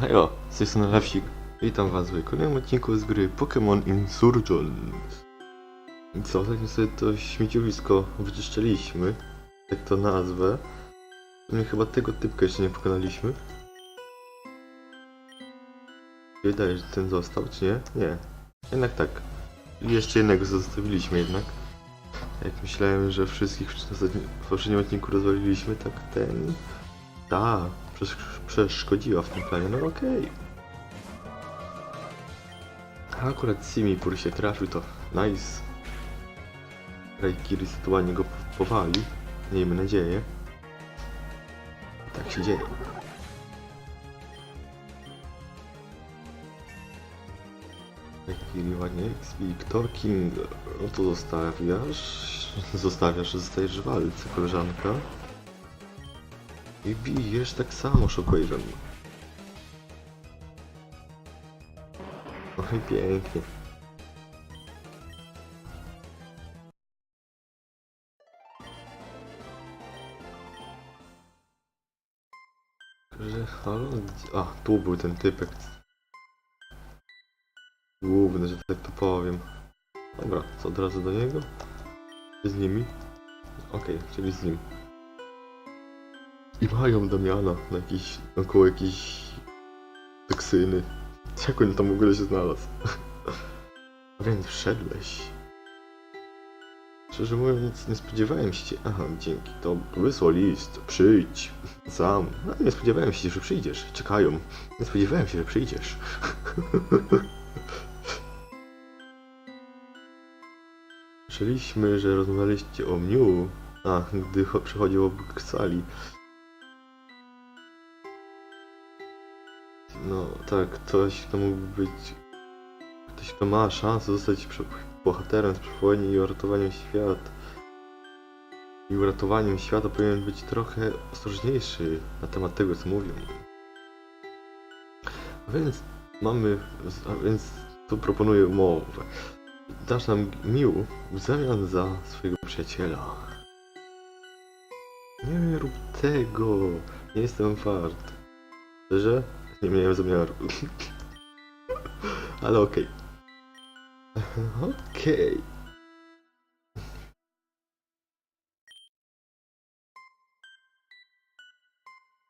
Hejo, z tej strony Lewsik. Witam was w kolejnym odcinku z gry Pokémon Insurgents. I co, zanim sobie to śmieciowisko wyczyszczaliśmy, jak to nazwę, mnie chyba tego typka jeszcze nie pokonaliśmy. Wydaje, że ten został, czy nie? Nie. Jednak tak. Jeszcze jednego zostawiliśmy jednak. Jak myślałem, że wszystkich w poprzednim odcinku rozwaliliśmy, tak ten... Ta, przesz przeszkodziła w tym planie, no okej. A Akurat Simipur się trafił, to nice. Raikiri sytualnie go powali, miejmy nadzieję. Tak się dzieje. Raikiri ładnie, Victor King, no to zostawiasz, zostawiasz, zostajesz w walce, koleżanka. I bijesz tak samo Shockwave'em. I pięknie. Że halo? A, tu był ten typek. Główny, że tak to powiem. Dobra, co od razu do niego? Z nimi? Okej, czyli z nim. I mają Damiana na jakiś, około jakiejś toksyny. Jak on tam w ogóle się znalazł? A więc wszedłeś. Szczerze mówiąc, nie spodziewałem się. Aha, dzięki. To wysłał list. Przyjdź. Sam. A, nie spodziewałem się, że przyjdziesz. Czekają. Nie spodziewałem się, że przyjdziesz. Słyszeliśmy, że rozmawialiście o Miu. A, gdy cho- przechodził obok sali. No tak, ktoś kto mógłby być. Ktoś kto ma szansę zostać bohaterem z przysłoniem i uratowaniem świata. I uratowaniem świata powinien być trochę ostrożniejszy na temat tego co mówią. A więc mamy. A więc tu proponuję umowę. Dasz nam mił w zamian za swojego przyjaciela. Nie rób tego. Nie jestem wart. Szczerze? Nie miałem zamiaru. Ale okej. Okej.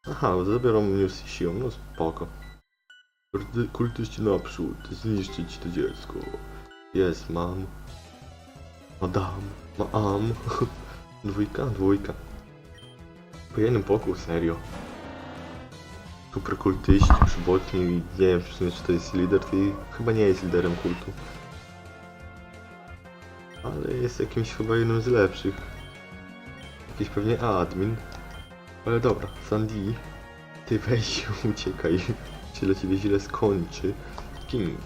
Aha, zabiorą mnie siłą, no spoko. Kulty- Kultyści naprzód, zniszczyć to dziecko. Jest, mam. Madam, mam. Dwójka, dwójka. Po jednym poku, serio. Super kultyści przybotni i nie wiem w sumie czy to jest lider, to chyba nie jest liderem kultu. Ale jest jakimś chyba jednym z lepszych. Jakiś pewnie admin. Ale dobra, Sandy, ty weź uciekaj. Się dla ciebie źle skończy. King,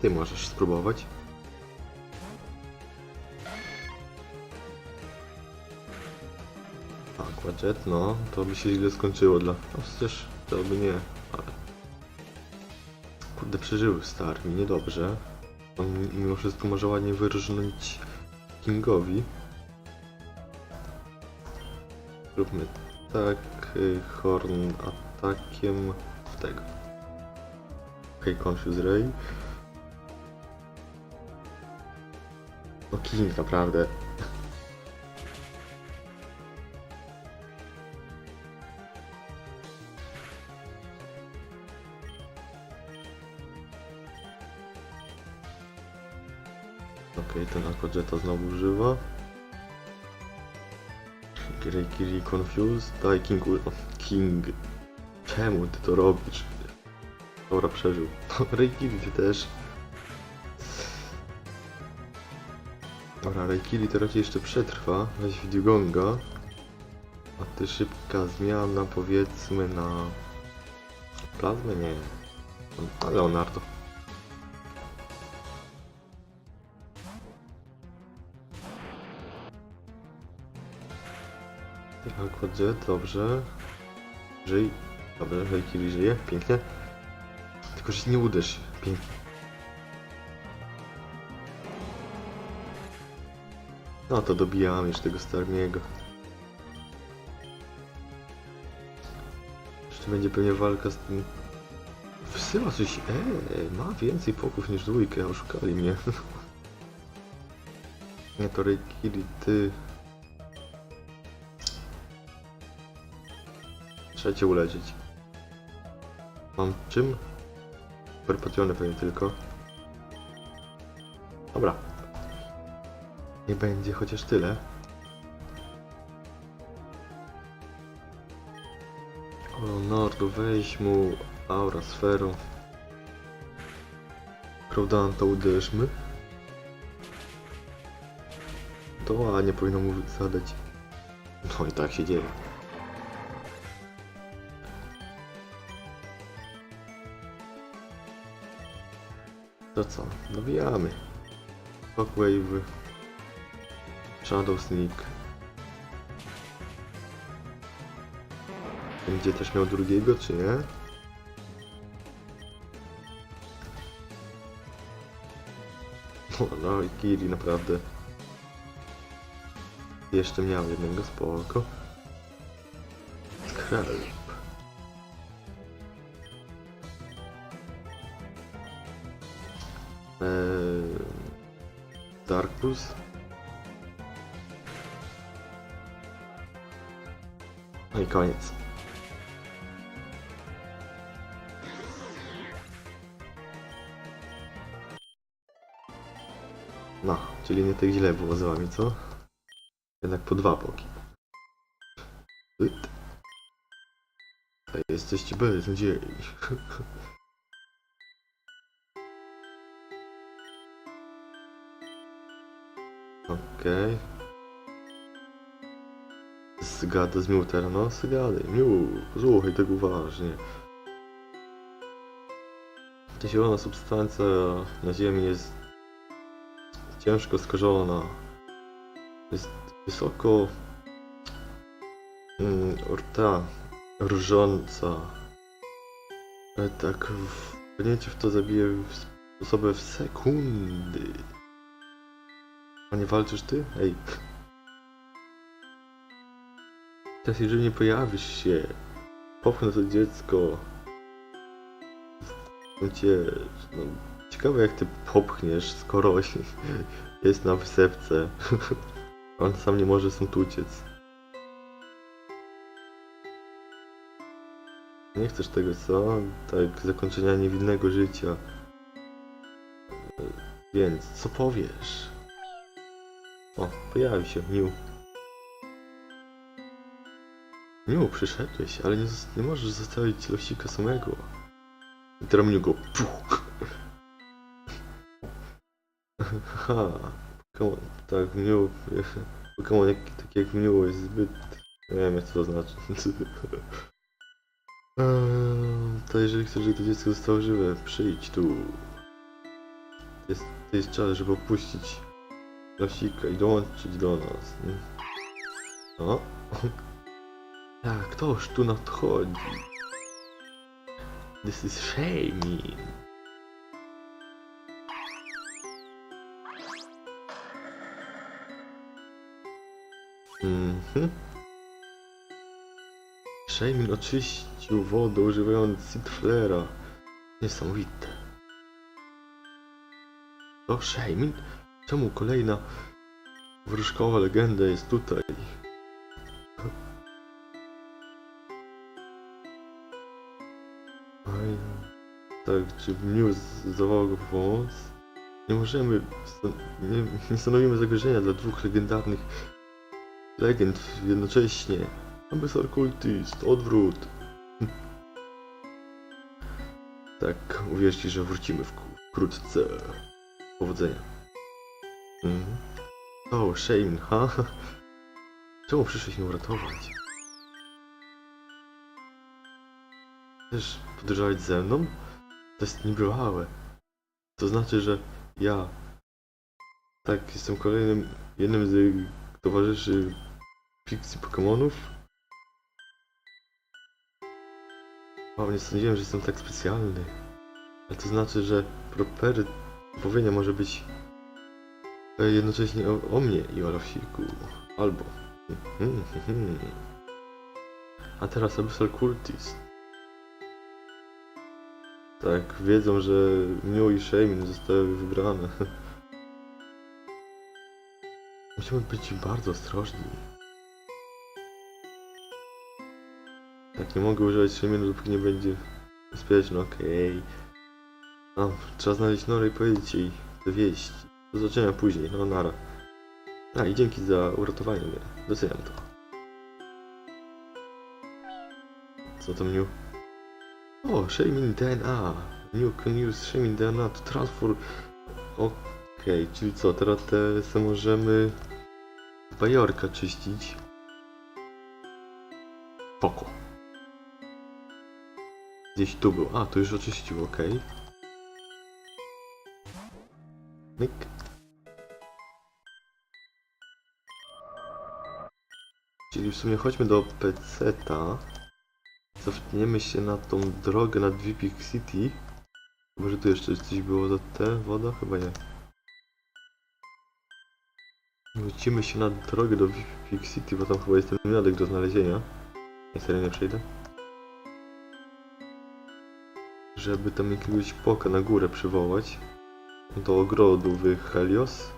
ty możesz spróbować. Aquajet, no, to by się źle skończyło dla... No przecież to by nie, ale... Kurde, przeżyły star mi niedobrze. On mimo wszystko może ładnie wyrżnąć Kingowi. Zróbmy tak, y, Horn atakiem w tego. Okej, okay, Confuse Ray. No King, naprawdę. Okej, ten Aquajetta znowu używa. Kiri Confused. Daj King. King. Czemu ty to robisz? Dobra, przeżył. Reikiri ty też. Dobra, Reikiri to raczej jeszcze przetrwa. Weź Videogonga. A ty szybka zmiana powiedzmy na... Plazmę? Nie. A Leonardo. Aquajet, dobrze. Żyj. Dobrze, Reikiri żyje. Pięknie. Tylko, że nie uderz. Pięknie. No to dobijamy już tego Starmiego. Jeszcze będzie pewnie walka z tym wysyła coś. Eee, ma więcej poków niż dwójkę, oszukali mnie. Nie, to Reikiri, ty. Trzeba cię uleczyć. Mam czym? Perpationy pewnie tylko. Dobra. Nie będzie chociaż tyle. O Nordu, weź mu aura sferą. Crowdanta uderzmy. To ładnie powinno mu zadać. No i tak się dzieje. To co? Dobijamy. Shockwave. Shadow Sneak. Będzie też miał drugiego, czy nie? No, no i Kiri naprawdę. Jeszcze miał jednego, spoko. Skrelp. Eee, Darkus. No i koniec. No, czyli nie tak źle było z wami, co? Jednak po dwa boki. Yt. A jesteście beznadziei. Okej. Zgada z Miutera, no zgadaj. Miu, słuchaj tego uważnie. Ta zielona substancja na ziemi jest ciężko skażona. Jest wysoko mm, ta rżąca. Tak wpłynięcie w to zabije w- osobę w sekundy. A nie walczysz ty? Ej. Teraz jeżeli nie pojawisz się, popchnę to dziecko. Cię, no, ciekawe jak ty popchniesz, skoro jest na wysepce. On sam nie może stąd uciec. Nie chcesz tego, co? Tak, zakończenia niewinnego życia. Więc, co powiesz? O, pojawi się Miu. Miu, przyszedłeś, ale nie, nie możesz zostawić losika samego. I teraz Miu go puch. Haha, Pokémon, tak, Miu, Pokémon jak, taki jak Miu jest zbyt, nie wiem co to znaczy. To jeżeli chcesz, żeby to dziecko zostało żywe, przyjdź tu. Jest, jest czas, żeby opuścić Lasika i dołączyć do nas. nie? O. Jak, ktoś tu nadchodzi. This is shaming. Mhm. Shaymin oczyścił wodę używając Seedflera. Niesamowite. To Shaymin? Czemu kolejna wróżkowa legenda jest tutaj? Oj, tak, czy News zawołał go po pomoc? Nie możemy, nie, nie stanowimy zagrożenia dla dwóch legendarnych legend jednocześnie. Abyssal Cultist, odwrót. Tak, uwierzcie, że wrócimy wkrótce. Powodzenia. Mhm. O, Shane, ha? Czemu przyszłeś mnie uratować? Chcesz podróżować ze mną? To jest niebywałe. To znaczy, że ja... Tak, jestem kolejnym, jednym z towarzyszy Pixie Pokémonów. Wow, nie sądziłem, że jestem tak specjalny. Ale to znaczy, że propery powiedzenia może być jednocześnie o, o mnie i o Losiku. Albo. A teraz Abyssal Cultist. Tak, wiedzą, że Miu i Shamin zostały wybrane. Musimy być bardzo ostrożni. Tak, nie mogę używać Shaminu, dopóki nie będzie bezpieczny, okej. A, trzeba znaleźć Norę i powiedzieć jej te wieści. Do zobaczenia później, no nara. A, i dzięki za uratowanie mnie. Doceniam to. Co to Miu? O, Shamin DNA. New can use Shamin DNA to transfer. Okej, czyli co, teraz te możemy bajorka czyścić. Poko. Gdzieś tu był. A, tu już oczyścił, okej. Myk. Czyli w sumie chodźmy do PC-ta. Cofniemy się na tą drogę nad Vipik City. Może tu jeszcze coś było za te woda? Chyba nie. Wrócimy się na drogę do Vipik City, bo tam chyba jest ten miodek do znalezienia. Ja serio nie przejdę. Żeby tam jakiegoś poka na górę przywołać. Do ogrodu w Helios.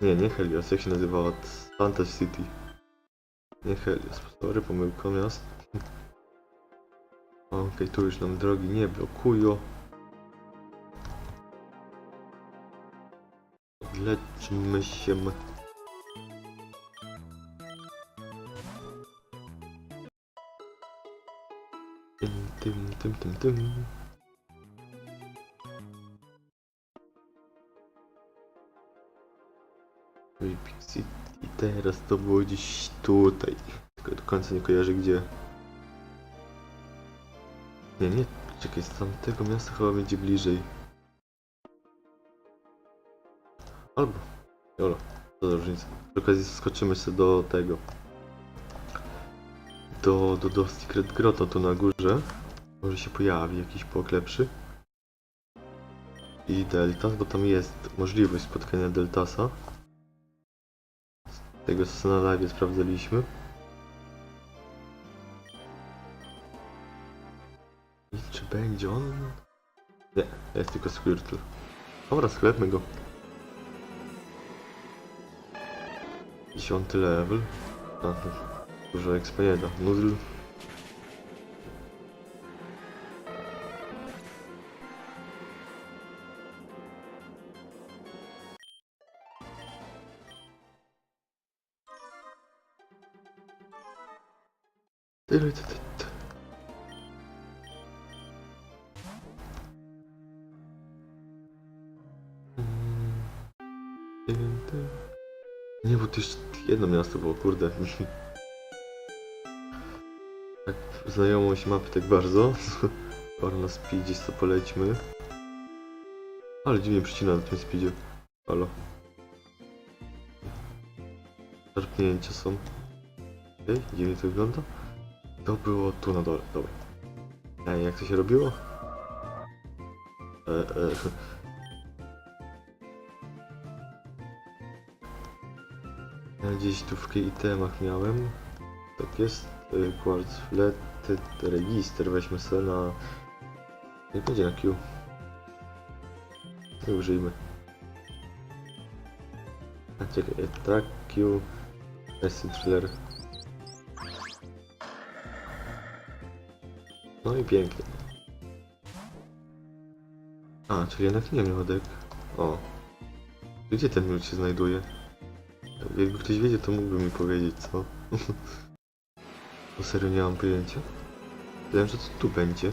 Nie, nie Helios, jak się nazywała? Fantasy City. Nie Helios, sorry, pomyłka miast. Okej, tu już nam drogi nie blokują. Odleczmy się. Tym, tym, tym, tym, tym. Teraz to było gdzieś tutaj. Tylko do końca nie kojarzę gdzie. Nie, nie, czekaj, z tamtego miasta chyba będzie bliżej. Albo, jolo, to różnica. Przy okazji skoczymy sobie do tego. Do, do, do Secret Grotto tu na górze. Może się pojawi jakiś pok lepszy. I Deltas, bo tam jest możliwość spotkania Deltasa. Tego co na live sprawdzaliśmy. I czy będzie on? Nie, jest tylko Squirtle. Dobra, sklepmy go. Dziesiąty level. A, dużo expa nie da. Nie, bo to jeszcze jedno miasto było, kurde. Tak, znajomość mapy tak bardzo. Pora na speedzie, co polećmy. Ale dziwnie przycina na tym speedzie. Halo. Szarpnięcia są. Ej, dziwnie to wygląda. To było tu na dole, dobra. Ej, jak to się robiło? E, e. Gdzieś tu w itemach miałem. Tak jest. Quartz Flatted Register. Weźmy sobie na... Nie będzie na Q. Użyjmy. A czekaj, tak, Q. Acid Thriller. No i pięknie. A, czyli jednak nie miodek. O. Gdzie ten miód się znajduje? Jakby ktoś wiedział, to mógłby mi powiedzieć, co? Bo serio nie mam pojęcia. Wiem, że to tu będzie.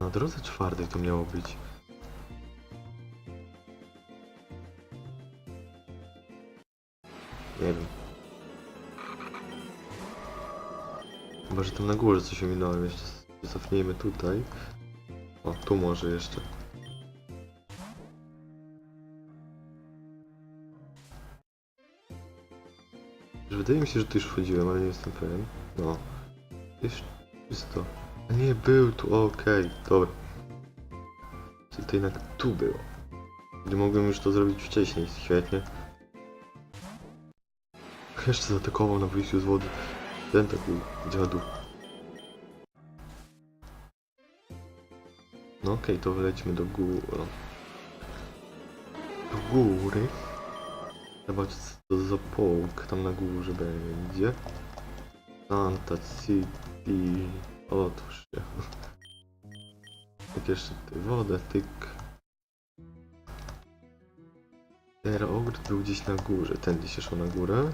Na drodze czwartej to miało być. Nie wiem. Chyba, że tam na górze coś ominąłem. Jeszcze cofnijmy tutaj. O, tu może jeszcze. Wydaje mi się, że tu już wchodziłem, ale nie jestem pewien. No. Jest czysto. A nie, był tu, okej, dobra. Czyli to jednak tu było. Gdy mogłem już to zrobić wcześniej, świetnie. Jeszcze zaatakował na wyjściu z wody. Ten taki dziadu. No okej, to wylećmy do góry. Do góry. Zobaczcie co to za połk tam na górze będzie. Santa City. Otwórz się. Tak jeszcze wodę, tyk. Teraz ogród był gdzieś na górze. Tędy się szło na górę.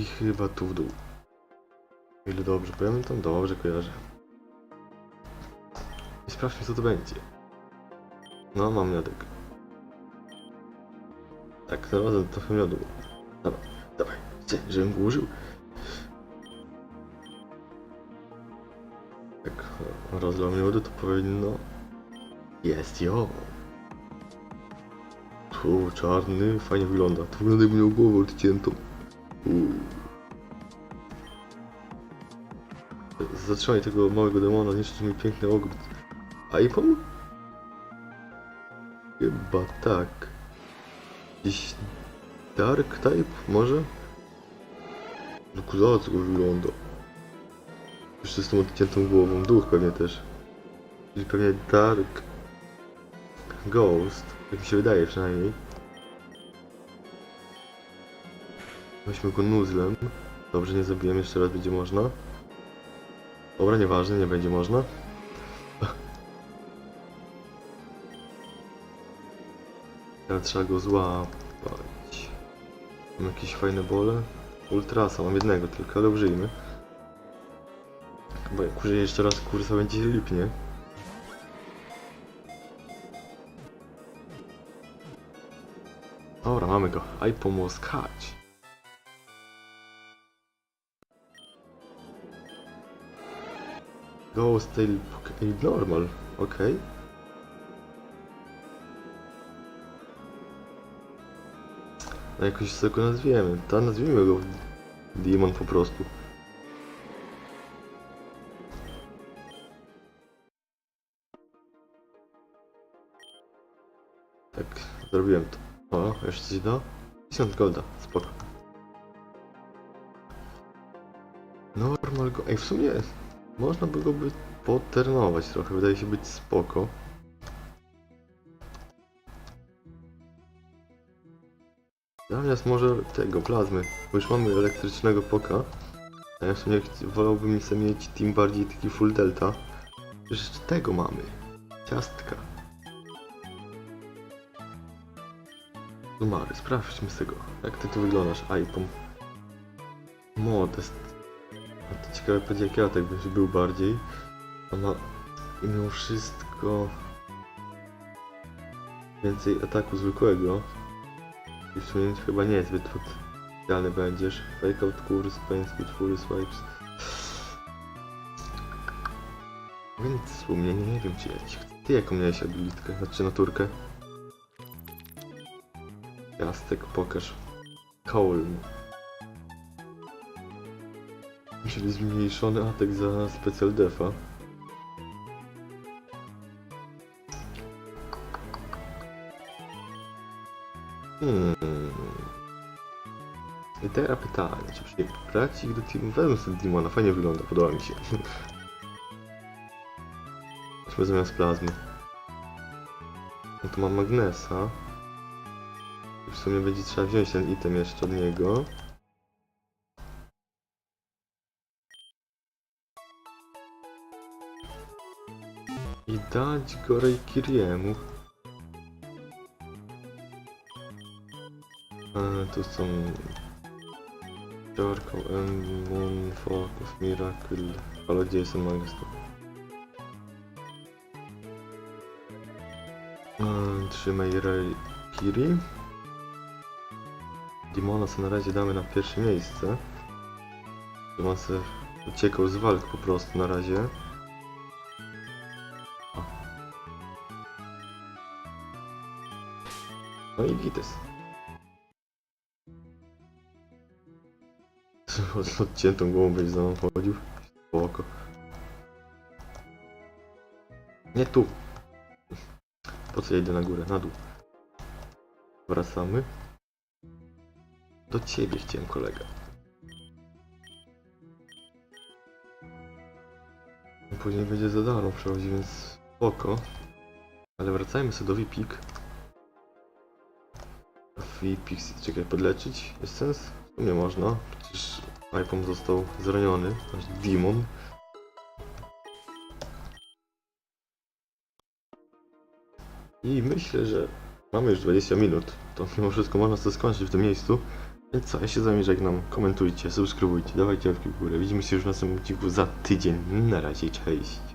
I chyba tu w dół. O ile dobrze pamiętam, dobrze kojarzę. I sprawdźmy co to będzie. No, mam miodek. Tak, teraz trochę miodu. Dawaj, dawaj, chcę, żebym go użył. Jak rozlał miodu, to powinno... Jest, jo! Tu, czarny, fajnie wygląda. To wygląda jakby miał głowę odciętą. Uuu. Zatrzymaj tego małego demona, zniszczyć mi piękny ogród. A i? Chyba tak. Jakiś dark type może? No kuzacko wygląda. Jeszcze z tą odciętą głową, duch pewnie też. Czyli pewnie dark ghost, jak mi się wydaje przynajmniej. Weźmy go nuzlem. Dobrze, nie zabiłem, jeszcze raz będzie można. Dobra, nieważne, nie będzie można. Teraz trzeba go złapać. Mam jakieś fajne bole? Ultrasa, mam jednego tylko, ale użyjmy. Bo jak użyję jeszcze raz kursa, będzie lipnie. Dobra, mamy go. Aj pomoskać. Ghost Tail Poke- Normal, okej. No jakoś sobie go nazwiemy. To nazwijmy go Demon po prostu. Tak, zrobiłem to. O, jeszcze coś da? 1000 golda, spoko. Normal go... Ej, w sumie można by go by poternować trochę, wydaje się być spoko. Zamiast może tego, plazmy, bo już mamy elektrycznego poka. A ja w sumie wolałbym sobie mieć team bardziej taki full delta. Przecież jeszcze tego mamy. Ciastka. Numary, sprawdźmy z tego. Jak ty tu wyglądasz, iPhone? Modest. A to ciekawe będzie jak ja tak byś był bardziej. Ona mimo wszystko więcej ataku zwykłego. I w sumie chyba nie jest zbyt będziesz. Fake out kurs, pain speed, swipes. Więc w sumie nie wiem czy ja ci Ty jaką miałeś abilitkę, znaczy naturkę? Jastek, pokaż. Colm. Czyli zmniejszony atak za special defa. Hmm. I teraz pytanie, czy przybrać ich do teamu? Wezmę sobie Dimona, fajnie wygląda, podoba mi się. Weźmy zamiast plazmy. No tu mam Magnesa. W sumie będzie trzeba wziąć ten item jeszcze od niego. Dać go Reikiriemu. A, tu są... Jorko, Moon, Focus, Miracle... Ale gdzie jest Magnus? A, Trzymaj Reikiri. Dimona co na razie damy na pierwsze miejsce. Dimon se uciekał z walk po prostu na razie. No i Gites. Z odciętą głową będzie za mną chodził. Spoko. Nie tu. Po co ja idę na górę? Na dół. Wracamy. Do ciebie chciałem, kolega. Później będzie za darmo przechodzi, więc spoko. Ale wracajmy sobie do Vipik. Vipik, czekaj, podleczyć? Jest sens? Nie można, przecież iPhone został zraniony, aż demon. I myślę, że mamy już 20 minut. To mimo wszystko można to skończyć w tym miejscu. Więc co, ja się z wami żegnam. Komentujcie, subskrybujcie, dawajcie łapki w górę. Widzimy się już w następnym odcinku za tydzień. Na razie, cześć.